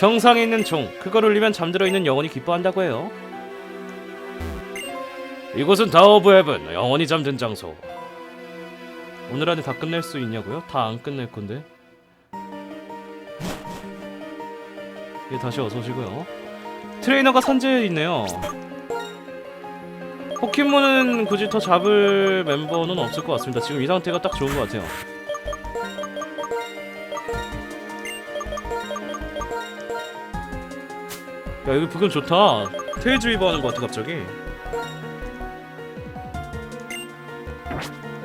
정상에 있는 종 그걸 울리면 잠들어 있는 영혼이 기뻐한다고 해요. 이곳은 다워 오브 헤븐 영원히 잠든 장소. 오늘 안에 다 끝낼 수 있냐고요? 다 안 끝낼 건데. 예, 다시 어서 오시고요. 트레이너가 산재에 있네요. 포켓몬은 굳이 더 잡을 멤버는 없을 것 같습니다. 지금 이 상태가 딱 좋은 것 같아요. 야 여기 부금 좋다. 테이즈위버 하는 것 같아 갑자기.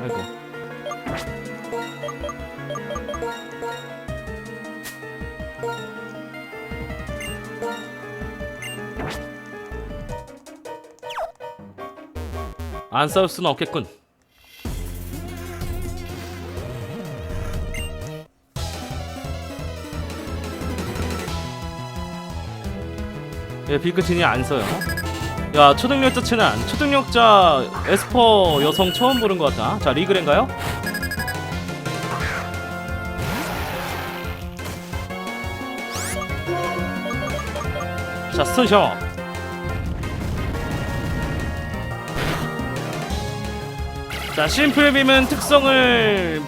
아이고. 안 싸울 수는 없겠군. 예, 비크틴이 안 써요. 야, 초등력자 체난, 초등력자 에스퍼 여성 처음 보는 것 같다. 자, 리그랜가요? 자, 샤워. 자, 심플 빔은 특성을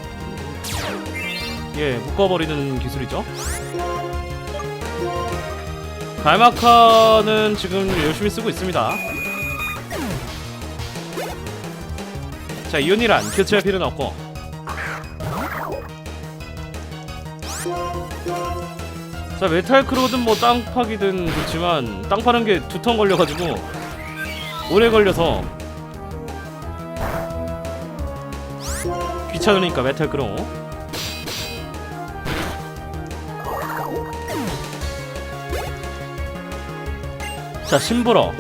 예, 묶어버리는 기술이죠. 갈마카는 지금 열심히 쓰고 있습니다. 자, 이온이란 교체할 필요는 없고. 자, 메탈 크로든 뭐 땅 파기든 좋지만 땅 파는 게 두턴 걸려가지고 오래 걸려서 귀찮으니까 메탈 크로. 자, 심브러.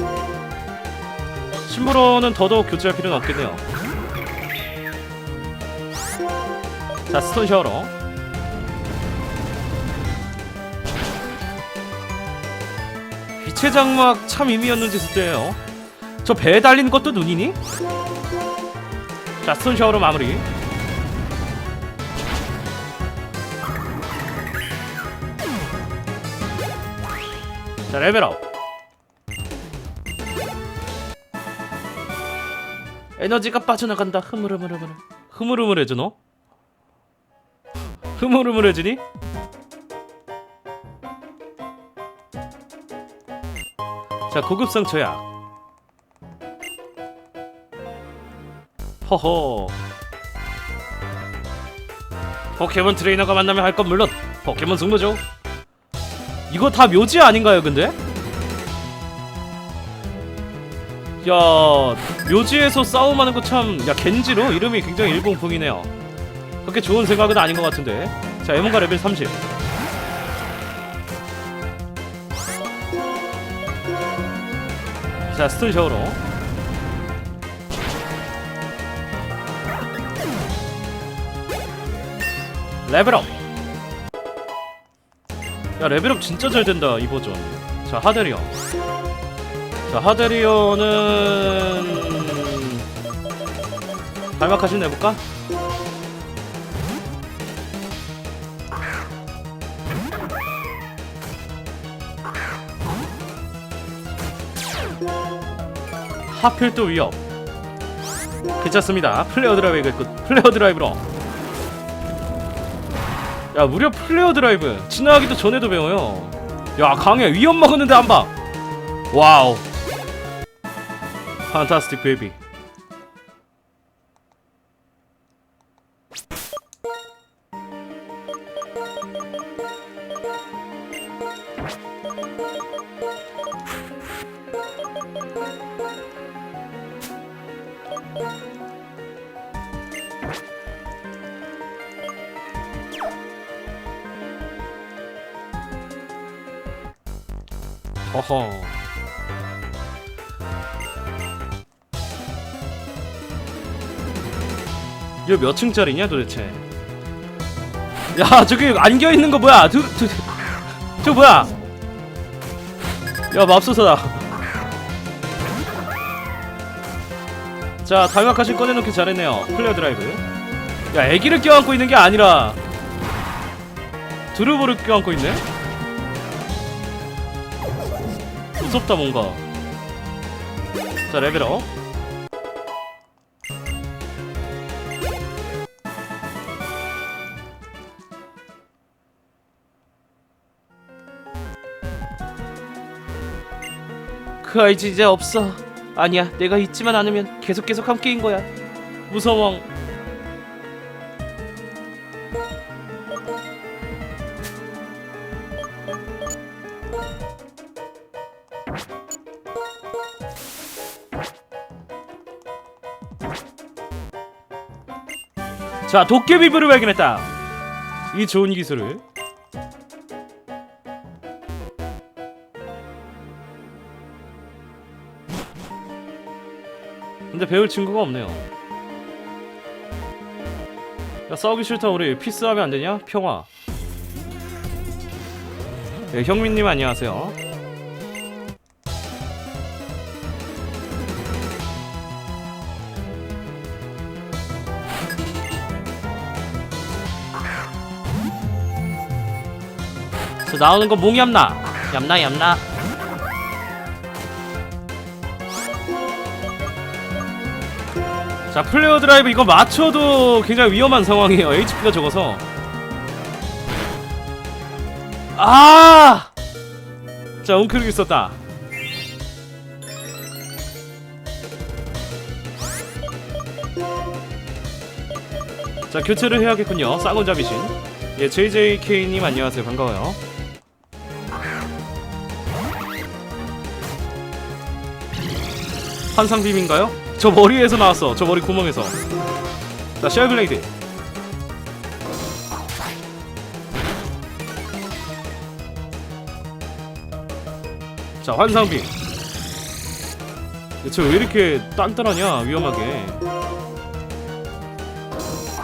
심브러는 더더욱 교체할 필요는 없겠네요. 자, 스톤 샤워로. 빛의 장막 참 의미였는지 그때예요. 저 배에 달리는 것도 눈이니? 자, 스톤 샤워로 마무리. 자, 레벨업. 에너지가 빠져나간다. 흐물흐물흐물. 흐물흐물해져 너? 흐물흐물해지니? 자 고급성 저약. 허허. 포켓몬 트레이너가 만나면 할 건 물론 포켓몬 승부죠. 이거 다 묘지 아닌가요, 근데? 야 묘지에서 싸움하는 거 참 야 겐지로 이름이 굉장히 일공풍이네요 그렇게 좋은 생각은 아닌 것 같은데 자 에몬가 레벨 30 자, 스톤 샤워로. 레벨업. 야, 레벨업 진짜 잘 된다, 이 버전. 자, 하데리온. 자, 하데리온은 발막하신 내볼까? 하필 또 위협. 괜찮습니다. 플레어 드라이브 그 플레어 드라이브로. 야 무려 플레어 드라이브. 진화하기도 전에도 배워요. 야 강해. 위협 먹었는데 한방. 와우 판타 이거 몇 층짜리냐 도대체? 야 저기 안겨있는 거 뭐야? 저, 저, 저 뭐야? 야 맙소사다. 자 달막하신 꺼내놓기 잘했네요. 플레어 드라이브. 야 애기를 껴안고 있는 게 아니라. 드루브를 껴안고 있네? 무섭다 뭔가. 자 레벨업 그 아이 이제 없어. 아니야 내가 있지만 않으면 계속 계속 함께인 거야. 무서워. 자 도깨비불을 발견했다. 이 좋은 기술을 근데 배울 친구가 없네요. 야 싸우기 싫다. 우리 피스하면 안 되냐? 평화. 네, 형민님 안녕하세요. 저 나오는 건 몽이 얌나. 얌나 얌나 자 플레어 드라이브 이거 맞춰도 굉장히 위험한 상황이에요. HP가 적어서. 아! 자 웅크리고 있었다. 자 교체를 해야겠군요. 쌍원잡이신. 예 JJK님 안녕하세요. 반가워요. 환상빔인가요? 저 머리에서 나왔어. 저 머리 구멍에서. 자 쉘블레이드. 자 환상빔 쟤왜 이렇게 단단하냐 위험하게.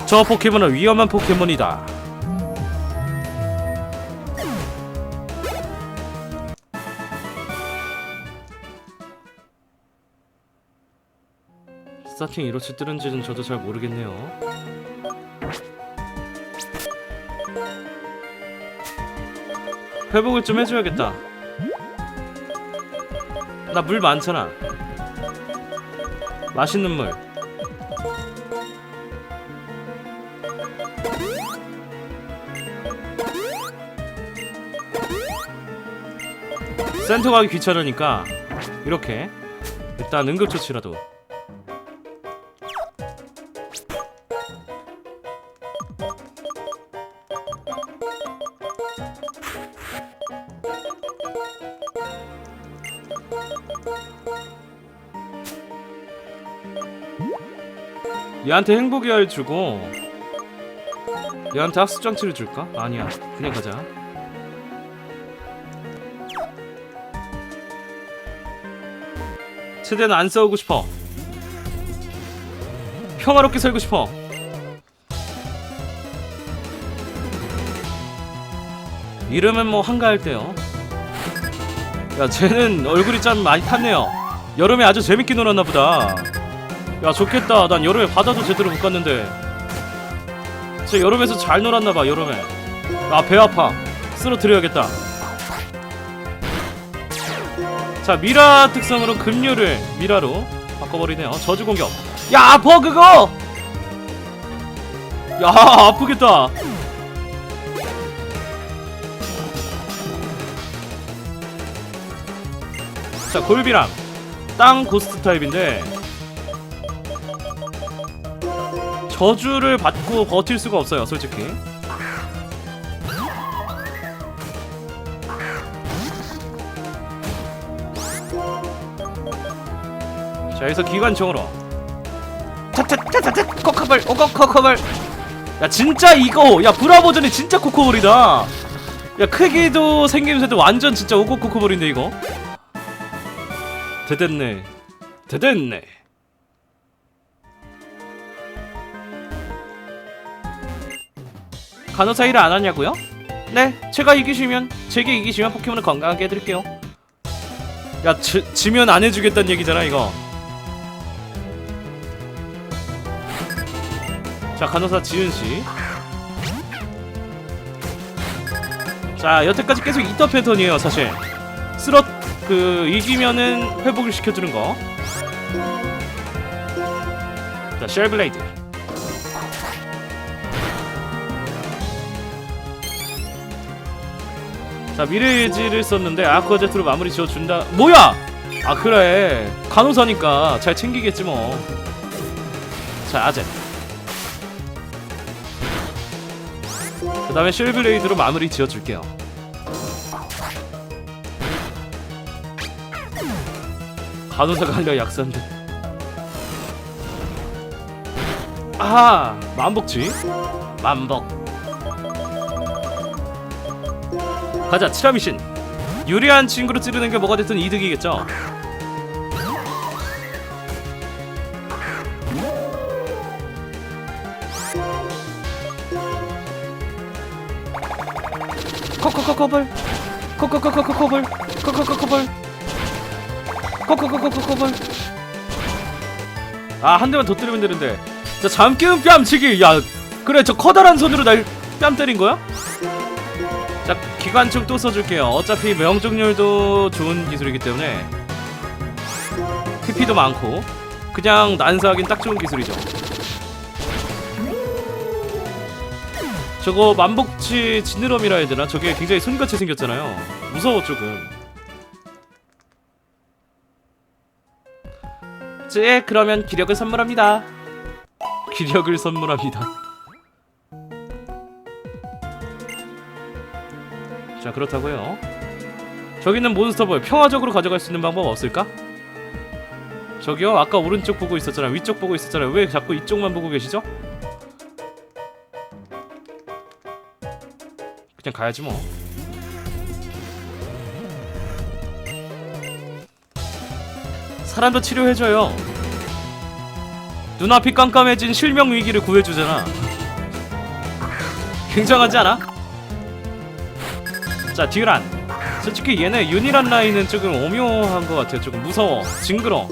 저 포켓몬은 위험한 포켓몬이다 스타팅 이로치 뜨는지는 저도 잘 모르겠네요. 회복을 좀 해줘야겠다. 나 물 많잖아. 맛있는 물. 센터 가기 귀찮으니까 이렇게 일단 응급처치라도 얘한테 행복이알 주고 얘한테 학습 장치를 줄까? 아니야. 그냥 가자. 최대한 안 싸우고 싶어. 평화롭게 살고 싶어. 이러면 뭐 한가할 때요. 야 쟤는 얼굴이 참 많이 탔네요. 여름에 아주 재밌게 놀았나 보다 야 좋겠다. 난 여름에 바다도 제대로 못 갔는데. 쟤 여름에서 잘 놀았나봐 여름에. 아 배 아파. 쓰러뜨려야겠다. 자 미라 특성으로 급류를 미라로 바꿔버리네요. 저주 공격. 야 아파 그거! 야 아프겠다. 자 골비랑 땅 고스트 타입인데 저주를 받고 버틸 수가 없어요 솔직히. 자 여기서 기관총으로. 코커블 오거 코커블 야 진짜 이거. 야 브라 버전이 진짜 코커블이다. 야 크기도 생김새도 완전 진짜 오고 코커블인데 이거. 대됐네. 대됐네 간호사 일을 안 하냐고요? 네 제가 이기시면 제게 이기시면 포켓몬을 건강하게 해드릴게요 야 지, 지면 안 해주겠다는 얘기잖아 이거 자 간호사 지은 씨 자 여태까지 계속 이터 패턴이에요 사실 쓰러 그 이기면은 회복을 시켜주는 거. 자, 쉘블레이드. 자, 미래의 지를 썼는데 아쿠아 제트로 마무리 지어준다. 뭐야? 아 그래 간호사니까 잘 챙기겠지 뭐. 자 아젠. 그 다음에 쉘블레이드로 마무리 지어줄게요. 간호사가 하려 약사인데. 아하 만복지. 만복. 가자 치라미신. 유리한 친구로 찌르는 게 뭐가 됐든 이득이겠죠. 코코코코볼 코코코코코볼 코코코코볼 코코코코코볼 아 한 대만 더 때리면 되는데 자 잠깨운 뺨치기 야 그래 저 커다란 손으로 날 뺨 때린 거야? 자 기관총 또 써줄게요. 어차피 명중률도 좋은 기술이기 때문에 PP도 많고 그냥 난사하긴 딱 좋은 기술이죠. 저거 만복치 지느러미라 해야 되나? 저게 굉장히 손같이 생겼잖아요. 무서워 조금. 제 그러면 기력을 선물합니다. 기력을 선물합니다 그렇다고요 저기 있는 몬스터볼 평화적으로 가져갈 수 있는 방법 없을까? 저기요 아까 오른쪽 보고 있었잖아 위쪽 보고 있었잖아요 왜 자꾸 이쪽만 보고 계시죠? 그냥 가야지 뭐 사람도 치료해줘요 눈앞이 깜깜해진 실명 위기를 구해주잖아 굉장하지 않아? 자 듀란. 솔직히 얘네 윤이란 라인은 조금 오묘한 것 같아요. 조금 무서워. 징그러.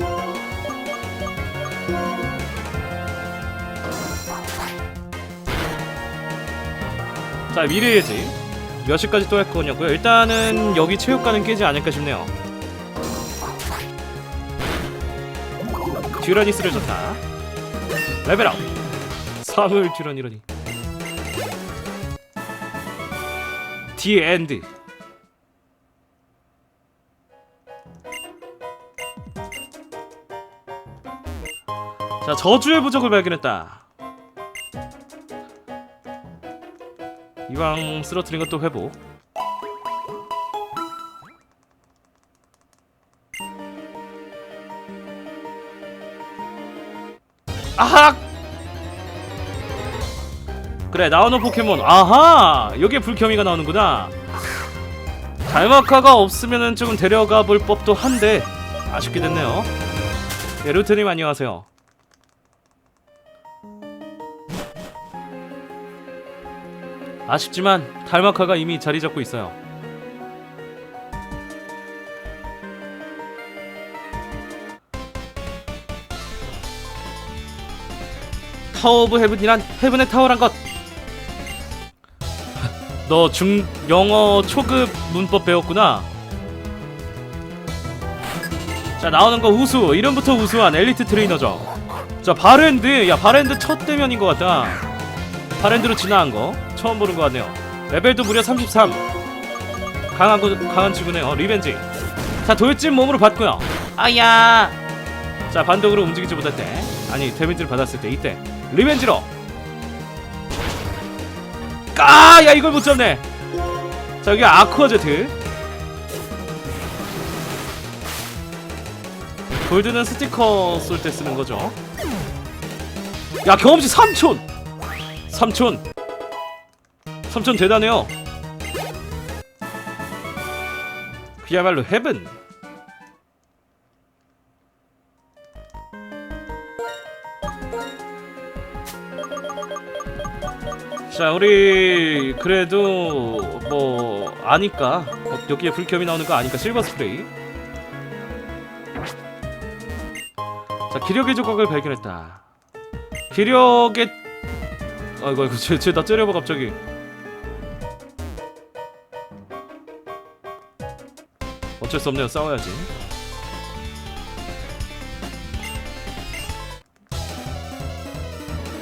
자 미래의지. 몇 시까지 또 할 거냐고요? 일단은 여기 체육관은 깨지 않을까 싶네요. 듀라니스를 줬다. 레벨업. 사물 듀란이라니 디 엔드 자 저주의 부적을 발견했다. 이왕 쓰러뜨린 것도 회복. 아하 그래 나오는 포켓몬. 아하! 여기에 불켜미가 나오는구나. 달마카가 없으면은 조금 데려가 볼 법도 한데 아쉽게 됐네요. 예 루트님 안녕하세요. 아쉽지만 달마카가 이미 자리 잡고 있어요. 타워 오브 헤븐이란 헤븐의 타워란 것. 너 중 영어 초급 문법 배웠구나. 자 나오는 거 우수 이름부터 우수한 엘리트 트레이너죠. 자 바랜드 야 바랜드 첫 대면인 것 같다. 바랜드로 진화한 거 처음 보는 것 같네요. 레벨도 무려 33. 강한 거 강한 친구네요. 리벤지. 자 돌진 몸으로 받고요. 아야. 자 반동으로 움직이지 못할 때 아니 데미지를 받았을 때 이때 리벤지로 까야 이걸 못 잡네. 자 여기 아쿠아 제트. 골드는 스티커 쏠 때 쓰는 거죠. 야 경험치 3촌! 3촌. 3촌 대단해요. 그야말로 헤븐 자 우리 그래도 뭐 아니까 어, 여기에 불켰이 나오는 거 아니까 실버 스프레이. 자 기력의 조각을 발견했다. 기력의 아이고 아이고 쟤쟤나 째려봐 갑자기. 어쩔 수 없네요 싸워야지.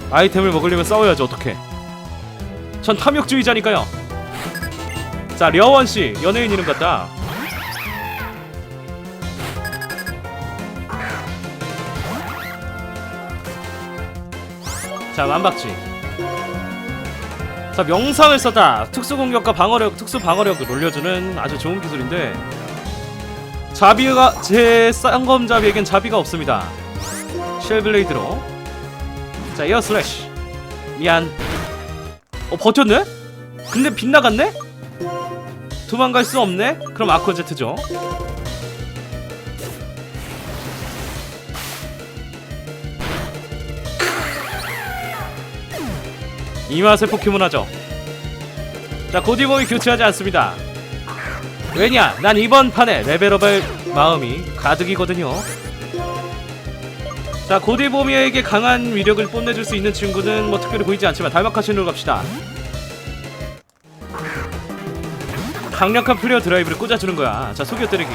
아이템을 먹으려면 싸워야지 어떡해 전 탐욕주의자니까요. 자 려원씨 연예인 이름 같다. 자 만박지. 자 명상을 썼다. 특수 공격과 방어력 특수 방어력을 올려주는 아주 좋은 기술인데 자비가 제 쌍검잡이에겐 자비가 없습니다. 쉘블레이드로. 자 에어 슬래시. 미안 어 버텼네? 근데 빗나갔네? 도망갈 수 없네? 그럼 아쿠아제트죠 이 맛의 포켓몬 하죠 자 고디몸이 교체하지 않습니다 왜냐 난 이번 판에 레벨업할 마음이 가득이거든요 자 고디보미에게 강한 위력을 뽐내줄 수 있는 친구는 뭐 특별히 보이지 않지만 달마카신으로 갑시다. 강력한 플레어 드라이브를 꽂아주는 거야. 자 속여 때리기.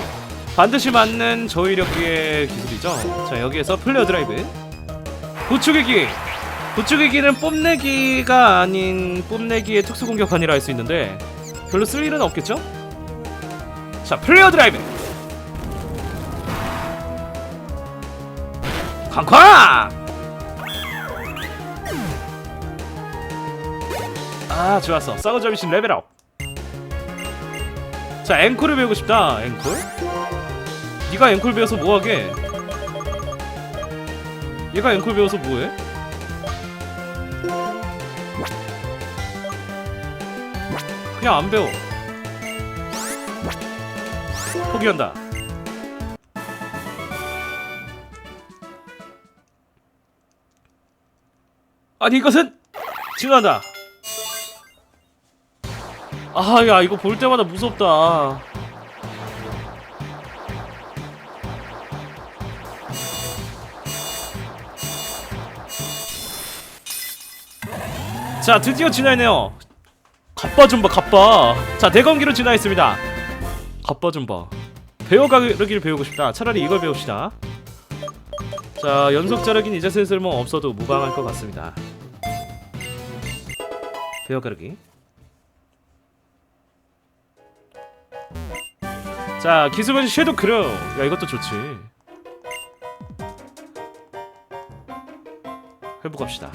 반드시 맞는 저위력기의 기술이죠. 자 여기에서 플레어 드라이브. 부추기기. 부추기기는 뽐내기가 아닌 뽐내기의 특수 공격판이라 할 수 있는데 별로 쓸 일은 없겠죠? 자 플레어 드라이브 쾅쾅 아 좋았어. 싸우자비신 레벨업. 자 앵콜을 배우고 싶다. 앵콜? 네가 앵콜 배워서 뭐하게? 얘가 앵콜 배워서 뭐해? 그냥 안 배워. 포기한다 아니 이것은 지나간다. 아 야 이거 볼 때마다 무섭다. 자 드디어 지나했네요. 갑바 좀 봐 갑바. 자 대검기로 지나했습니다. 갑바 좀 봐. 배워가기를 배우고 싶다. 차라리 이걸 배웁시다. 자 연속 자르기는 이제 슬슬 뭐 없어도 무방할 것 같습니다 배워가르기. 자 기술은 섀도우 크루 야 이것도 좋지. 회복합시다.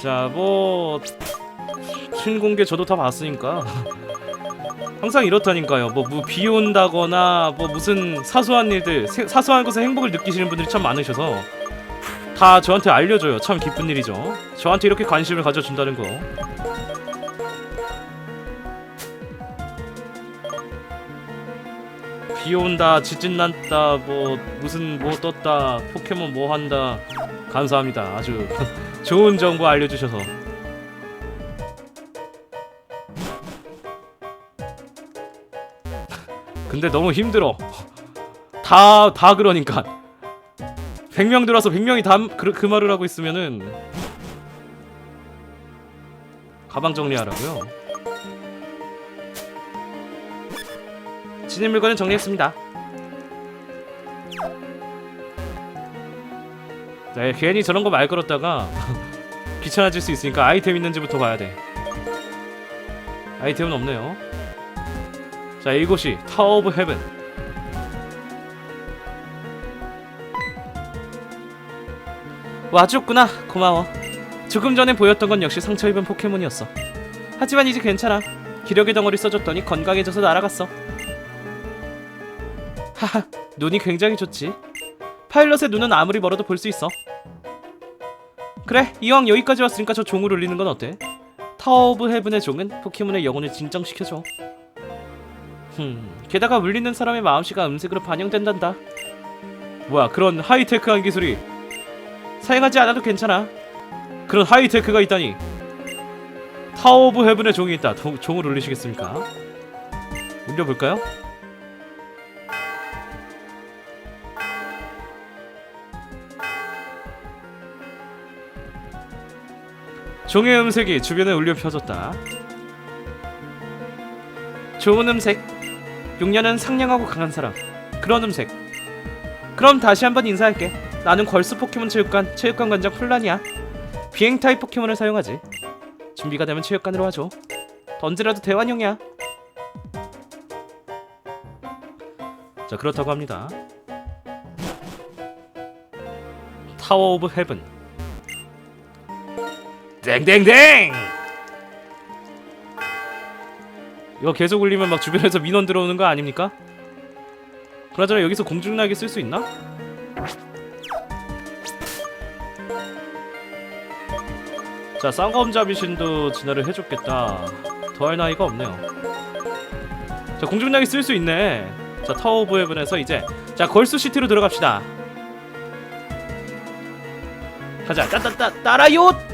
자뭐 신공개 저도 다 봤으니까 항상 이렇다니까요. 뭐, 뭐, 비 온다거나, 뭐, 무슨 사소한 일들, 세- 사소한 것에 행복을 느끼시는 분들이 참 많으셔서, 다 저한테 알려줘요. 참 기쁜 일이죠. 저한테 이렇게 관심을 가져준다는 거. 비 온다, 지진 났다, 뭐, 무슨 뭐 떴다, 포켓몬 뭐 한다. 감사합니다. 아주 좋은 정보 알려주셔서. 근데 너무 힘들어. 다, 다 그러니까. 100명 들어서 100명이 다 그, 그 말을 하고 있으면은 가방 정리하라고요. 진입 물건은 정리했습니다. 네, 괜히 저런 거 말 걸었다가 귀찮아질 수 있으니까 아이템 있는지부터 봐야 돼. 아이템은 없네요. 자 이곳이 타워 오브 헤븐 와줬구나 고마워. 조금 전에 보였던 건 역시 상처 입은 포켓몬이었어. 하지만 이제 괜찮아. 기력의 덩어리 써줬더니 건강해져서 날아갔어. 하하 눈이 굉장히 좋지. 파일럿의 눈은 아무리 멀어도 볼 수 있어. 그래 이왕 여기까지 왔으니까 저 종을 울리는 건 어때? 타워 오브 헤븐의 종은 포켓몬의 영혼을 진정시켜줘 게다가 울리는 사람의 마음씨가 음색으로 반영된단다. 뭐야 그런 하이테크한 기술이 사용하지 않아도 괜찮아. 그런 하이테크가 있다니. 타워 오브 헤븐의 종이 있다. 도, 종을 울리시겠습니까? 울려볼까요? 종의 음색이 주변에 울려 퍼졌다. 좋은 음색 6년은 상냥하고 강한 사람. 그런 음색. 그럼 다시 한번 인사할게. 나는 걸스 포켓몬 체육관 체육관 관장 플란이야. 비행 타입 포켓몬을 사용하지. 준비가 되면 체육관으로 와줘. 던지라도 대환영이야. 자 그렇다고 합니다. 타워 오브 헤븐. 땡땡땡! 이거 계속 울리면 막 주변에서 민원 들어오는 거 아닙니까? 그나저나 여기서 공중날개 쓸수 있나? 자 쌍검잡이 신도 진화를 해줬겠다. 더할 나위가 없네요. 자 공중날개 쓸수 있네. 자 타워 오브 헤븐에서 이제 자 걸스시티로 들어갑시다. 가자. 따따따 따라요